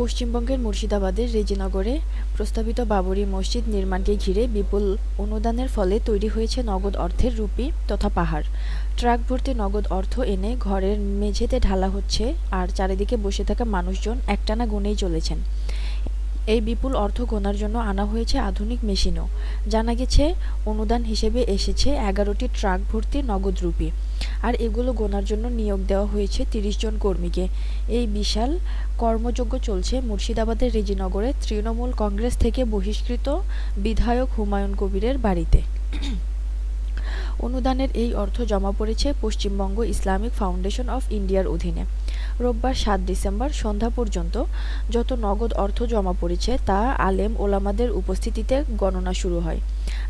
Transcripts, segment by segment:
পশ্চিমবঙ্গের মুর্শিদাবাদের রেজিনগরে প্রস্তাবিত বাবরি মসজিদ নির্মাণকে ঘিরে বিপুল অনুদানের ফলে তৈরি হয়েছে নগদ অর্থের রুপি তথা পাহাড়। ট্রাক ভর্তি নগদ অর্থ এনে ঘরের মেঝেতে ঢালা হচ্ছে আর চারিদিকে বসে থাকা মানুষজন একটানা গুনেই চলেছেন। এই বিপুল অর্থ গোনার জন্য আনা হয়েছে আধুনিক মেশিনও। জানা গেছে, অনুদান হিসেবে এসেছে এগারোটি ট্রাক ভর্তি নগদ রুপি। আর এগুলো গোনার জন্য নিয়োগ দেওয়া হয়েছে তিরিশ জন কর্মীকে। এই বিশাল কর্মযজ্ঞ চলছে মুর্শিদাবাদের রেজিনগরে। তৃণমূল কংগ্রেস থেকে বহিষ্কৃত বিধায়ক হুমায়ুন কবিরের বাড়িতে। অনুদানের এই অর্থ জমা পড়েছে পশ্চিমবঙ্গ ইসলামিক ফাউন্ডেশন অফ ইন্ডিয়ার অধীনে। রোববার সাত ডিসেম্বর সন্ধ্যা পর্যন্ত যত নগদ অর্থ জমা পড়েছে তা আলেম ওলামাদের উপস্থিতিতে গণনা শুরু হয়।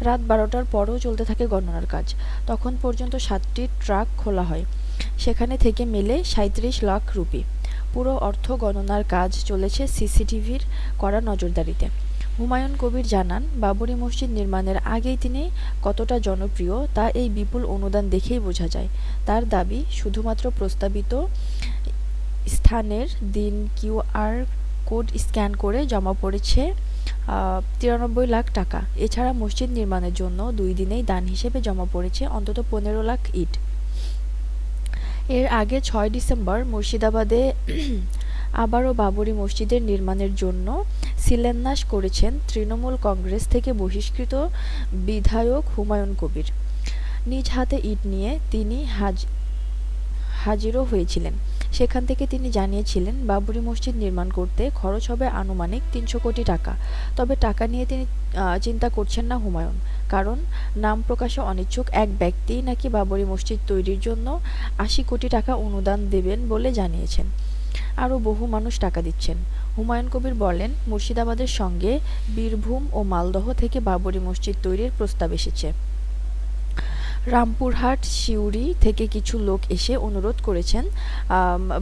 রাত বারোটার পরও চলতে থাকে গণনার কাজ। তখন পর্যন্ত সাতটি ট্রাক খোলা হয়। সেখানে থেকে মেলে সাঁত্রিশ লাখ রুপি। পুরো অর্থ গণনার কাজ চলেছে সিসিটিভির করা নজরদারিতে। হুমায়ুন কবির জানান, বাবরি মসজিদ নির্মাণের আগেই তিনি কতটা জনপ্রিয় তা এই বিপুল অনুদান দেখেই বোঝা যায়। তার দাবি, শুধুমাত্র প্রস্তাবিত স্থানের দিন কিউআর কোড স্ক্যান করে জমা পড়েছে তিরানব্বই লাখ টাকা। এছাড়া মসজিদ নির্মাণের জন্য দুই দিনেই দান হিসেবে জমা পড়েছে অন্তত পনেরো লাখ ইট। এর আগে ছয় ডিসেম্বর মুর্শিদাবাদে আবারও বাবরি মসজিদের নির্মাণের জন্য শিলান্যাস করেছেন তৃণমূল কংগ্রেস থেকে বহিষ্কৃত বিধায়ক হুমায়ুন কবির। নিজ হাতে ইট নিয়ে তিনি হাজ হাজিরও হয়েছিলেন। সেখান থেকে তিনি জানিয়েছিলেন, বাবরি মসজিদ নির্মাণ করতে খরচ হবে আনুমানিক তিনশো কোটি টাকা। তবে টাকা নিয়ে তিনি চিন্তা করছেন না হুমায়ুন। কারণ নাম প্রকাশে অনিচ্ছুক এক ব্যক্তিই নাকি বাবরি মসজিদ তৈরির জন্য আশি কোটি টাকা অনুদান দেবেন বলে জানিয়েছেন। আরও বহু মানুষ টাকা দিচ্ছেন। হুমায়ুন কবির বলেন, মুর্শিদাবাদের সঙ্গে বীরভূম ও মালদহ থেকে বাবরি মসজিদ তৈরির প্রস্তাব এসেছে। রামপুরহাট, সিউড়ি থেকে কিছু লোক এসে অনুরোধ করেছেন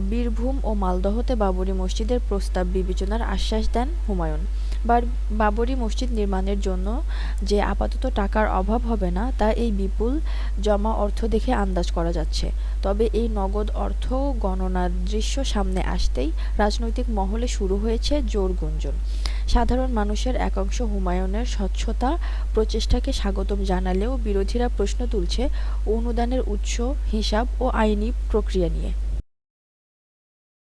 বীরভূম ও মালদহতে বাবরি মসজিদের প্রস্তাব বিবেচনার আশ্বাস দেন হুমায়ুন। বাবরি মসজিদ নির্মাণের জন্য যে আপাতত টাকার অভাব হবে না, তা এই বিপুল জমা অর্থ দেখে আন্দাজ করা যাচ্ছে। তবে এই নগদ অর্থ গণনার দৃশ্য সামনে আসতেই রাজনৈতিক মহলে শুরু হয়েছে জোর গুঞ্জন। সাধারণ মানুষের একাংশ হুমায়ুনের স্বচ্ছতা প্রচেষ্টাকে স্বাগতম জানালেও বিরোধীরা প্রশ্ন তুলছে অনুদানের উৎস, হিসাব ও আইনি প্রক্রিয়া নিয়ে।